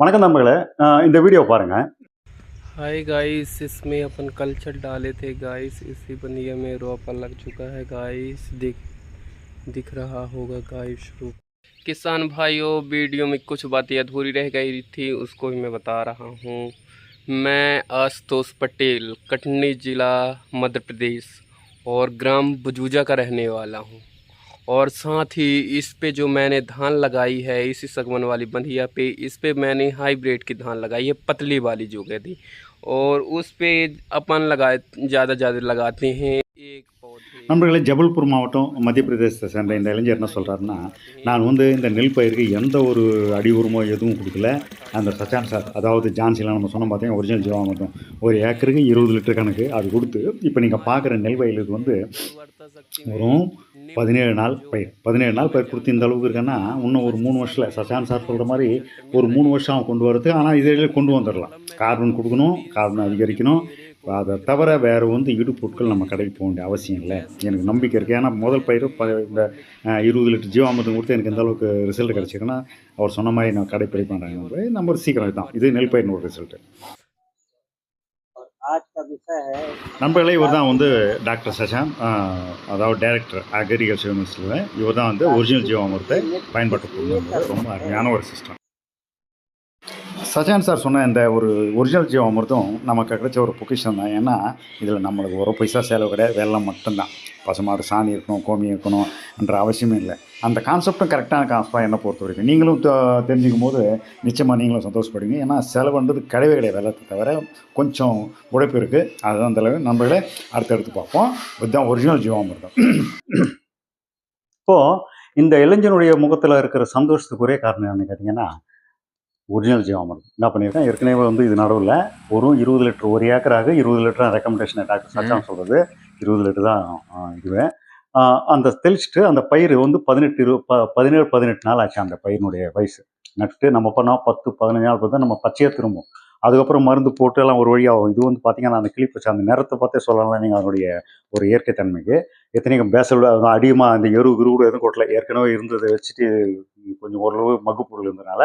வணக்கம் நண்பர்களே அஹ் இந்த வீடியோ பாருங்க हाय गाइस इसमें अपन कल्चर डाले थे गाइस इसी बनिया में रोपा लग चुका है गाइस दिख दिख रहा होगा गाइस शुरू किसान भाइयों वीडियो में कुछ बातें अधूरी रह गई थी उसको भी मैं बता रहा हूँ मैं आशुतोष पटेल कटनी ज़िला मध्य प्रदेश और ग्राम बजूजा का रहने वाला हूँ और साथ ही इस पे जो मैंने धान लगाई है इसी सगवन वाली बंधिया पे इस पे मैंने हाइब्रिड की धान लगाई है पतली वाली जो कहती और उस पे अपन लगाए ज़्यादा ज़्यादा लगाते हैं एक पौधे நண்பர்களே ஜபல்பூர் மாவட்டம் மத்திய பிரதேசத்தை சேர்ந்த இந்த இளைஞர் என்ன சொல்கிறாருன்னா நான் வந்து இந்த நெல் பயிருக்கு எந்த ஒரு அடி உரமோ எதுவும் கொடுக்கல அந்த சச்சான் சார் அதாவது ஜான்சிலாம் நம்ம சொன்னோம் பார்த்தீங்கன்னா ஒரிஜினல் ஜீவாமிர்தம் ஒரு ஏக்கருக்கு இருபது லிட்டர் கணக்கு அது கொடுத்து இப்போ நீங்கள் பார்க்குற நெல் வயலுக்கு வந்து வெறும் பதினேழு நாள் பயிர் பதினேழு நாள் பயிர் கொடுத்து இந்த அளவுக்கு இருக்குன்னா இன்னும் ஒரு மூணு வருஷத்தில் சசான் சார் சொல்கிற மாதிரி ஒரு மூணு வருஷம் அவன் கொண்டு வரது ஆனால் இதில் கொண்டு வந்துடலாம். கார்பன் கொடுக்கணும் கார்பன் அதிகரிக்கணும். அதை தவிர வேறு வந்து இடுபொருட்கள் நம்ம கடைக்கு போக வேண்டிய அவசியம் இல்லை. எனக்கு நம்பிக்கை இருக்குது ஏன்னா முதல் பயிர் ப இந்த இருபது லிட்டர் ஜீவாமிர்தம் கொடுத்து எனக்கு எந்த அளவுக்கு ரிசல்ட் கிடச்சிருக்குன்னா அவர் சொன்ன மாதிரி நான் கடைப்பிடி பண்ணுறாங்க நம்ம ஒரு சீக்கிரம் தான் இது நெல் பயிரினோட ஒரு ரிசல்ட்டு आज का विषय है நண்பர்களே இவர் தான் வந்து டாக்டர் சசாந்த் ஆஹ், அதாவது டைரக்டர் அக்ரிகல்ச்சர் யூனிவர்சிட்டியில் இவர் தான் வந்து ஒரிஜினல் ஜீவாமிரத்தை பயன்படுத்த போகிறது ரொம்ப அருமையான ஒரு சிஸ்டம் சஜான் சார் சொன்ன இந்த ஒரு ஒரிஜினல் ஜீவாமிர்தம் நமக்கு கிடைச்ச ஒரு பொக்கிஷன் தான் ஏன்னா இதில் நம்மளுக்கு ஒரு பைசா செலவு கிடையாது வெள்ளம் மட்டும்தான் பசுமாடு சாணி இருக்கணும் கோமி இருக்கணும் என்ற அவசியமே இல்லை அந்த கான்செப்டும் கரெக்டான கான்செப்டாக என்னை பொறுத்த வரைக்கும். நீங்களும் தெரிஞ்சுக்கும் போது நிச்சயமாக நீங்களும் சந்தோஷப்படுவீங்க. ஏன்னா செலவுன்றது கிடையவே கிடையாது வெள்ளத்தை தவிர கொஞ்சம் உழைப்பு இருக்குது அதுதான் தலைவர் நண்பர்களே அடுத்தடுத்து பார்ப்போம். இதுதான் ஒரிஜினல் ஜீவாமிர்தம். இப்போது இந்த இளைஞனுடைய முகத்தில் இருக்கிற சந்தோஷத்துக்கு ஒரே காரணம் என்னன்னு கேட்டிங்கன்னா ஒரிஜினல் ஜீவாமிர்தம். என்ன பண்ணியிருக்கேன்? ஏற்கனவே வந்து இது நடுவில் ஒரு இருபது லிட்டர் ஒரு ஏக்கராக இருபது லிட்டர் ரெக்கமெண்டேஷன் டாக்டர் சச்சான் சொல்கிறது இருபது லிட்டர் தான் ஆ, இதுவே. ஆ, அந்த தெளிச்சுட்டு அந்த பயிர் வந்து பதினெட்டு இரு ப பதினேழு பதினெட்டு நாள் ஆச்சு அந்த பயிரினுடைய வயசு. நட்டு நம்ம பண்ணால் பத்து பதினஞ்சு நாள் பார்த்தா நம்ம பச்சையாக திரும்பும். அதுக்கப்புறம் மருந்து போட்டு எல்லாம் ஒரு வழியாகும் இது வந்து பார்த்தீங்கன்னா அந்த கிளிப்பச்சு அந்த நிறத்தை பார்த்தே சொல்லலாம் நீங்கள் அதனுடைய ஒரு இயற்கை தன்மைக்கு. எத்தனைக்கும் பேசல் அதிகமாக அந்த எரு கிரு கூட எதுவும் கொட்டல. ஏற்கனவே இருந்ததை வச்சுட்டு கொஞ்சம் ஓரளவு மக்கு பொருள் இருந்ததுனால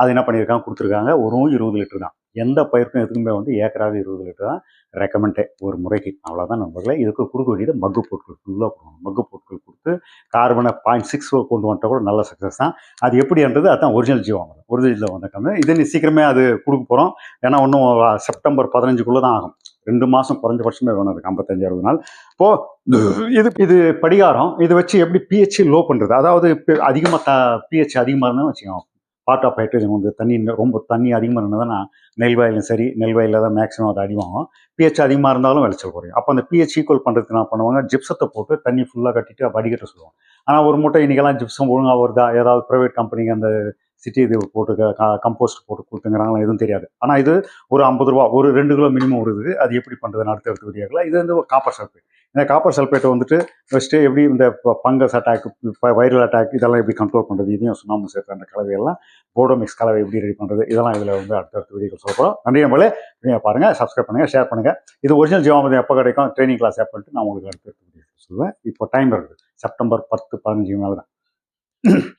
அது என்ன பண்ணியிருக்காங்க? கொடுத்துருக்காங்க. ஒரு இருபது லிட்டர் தான். எந்த பயிருக்கும் எதுக்குமே வந்து ஏக்கராக இருபது லிட்டர் தான் ரெக்கமெண்டே ஒரு முறைக்கு. அவ்வளோதான் நம்பர்களை இதுக்கு கொடுக்க வேண்டியது மக்கு பொருட்கள் ஃபுல்லாக கொடுக்கணும். மக்கு பொருட்கள் கொடுத்து கார்பனை பாயிண்ட் சிக்ஸ் கொண்டு வந்துட்டால் கூட நல்ல சக்ஸஸ் தான். அது எப்படின்றது அதுதான் ஒரிஜினல் ஜீவாமிரம் ஒரிஜினல் வந்த கம்மி இது நீ சீக்கிரமே அது கொடுக்க போகிறோம் ஏன்னா இன்னும் செப்டம்பர் பதினஞ்சுக்குள்ளே தான் ஆகும். ரெண்டு மாதம் குறைஞ்சபட்சமே வேணும் அதுக்கு ஐம்பத்தஞ்சு அறுபது நாள். இப்போ இது இது படிகாரம் இதை வச்சு எப்படி பிஹெச் லோ பண்ணுறது அதாவது அதிகமாக த பிஹெச் அதிகமாக இருந்தால் வச்சுக்கோங்க. பார்ட் ஆஃப் ஹைட்ரஜன் வந்து தண்ணி ரொம்ப தண்ணி அதிகமாக இருந்ததுன்னா நெல் வயலும் சரி நெல் வயலில் தான் மேக்ஸிமம் அது அடிவாகும் பிஹெச் அதிகமாக இருந்தாலும் விளைச்சல் குறையும். அப்போ அந்த பிஹெச் ஈக்குவல் பண்ணுறதுக்கு நான் பண்ணுவாங்க? ஜிப்சத்தை போட்டு தண்ணி ஃபுல்லாக கட்டிட்டு வடிகட்ட சொல்லுவாங்க. ஆனால் ஒரு மூட்டை இன்றைக்கெல்லாம் ஜிப்சம் ஒழுங்காக வருதா? ஏதாவது ப்ரைவேட் கம்பெனிங்க அந்த சிட்டி இது போட்டு கம்போஸ்ட் போட்டு கொடுத்துங்கிறாங்களா எதுவும் தெரியாது. ஆனால் இது ஒரு ஐம்பது ரூபா ஒரு ரெண்டு கிலோ மினிமம் வருது. அது எப்படி பண்ணுறதுன்னு அடுத்த அடுத்த வீடியோவில் இது வந்து காப்பர் சல்ஃபேட் இந்த காப்பர் சல்ஃபேட்டை வந்துட்டு ஃபஸ்ட்டு எப்படி இந்த பங்கஸ் அட்டாக் வைரல் அட்டாக் இதெல்லாம் எப்படி கண்ட்ரோல் பண்ணுறது இதையும் சுண்ணாம்பு சேர்த்து அந்த கலவையெல்லாம் போடோமிக்ஸ் கலவை எப்படி ரெடி பண்ணுறது இதெல்லாம் இதில் வந்து அடுத்தடுத்த வீடியோ சொல்ல போகிறோம் நன்றி நம்மளே நீங்கள் பாருங்கள் சப்ஸ்கிரைப் பண்ணுங்கள் ஷேர் பண்ணுங்கள் இது ஒரிஜினல் ஜீவாமதி எப்போ கிடைக்கும்? ட்ரைனிங் கிளாஸ் ஆப் பண்ணிட்டு நான் உங்களுக்கு அடுத்தடுத்த வீடியோ சொல்லுவேன். இப்போ டைம் இருக்குது செப்டம்பர் பத்து பதினஞ்சு மேலே தான்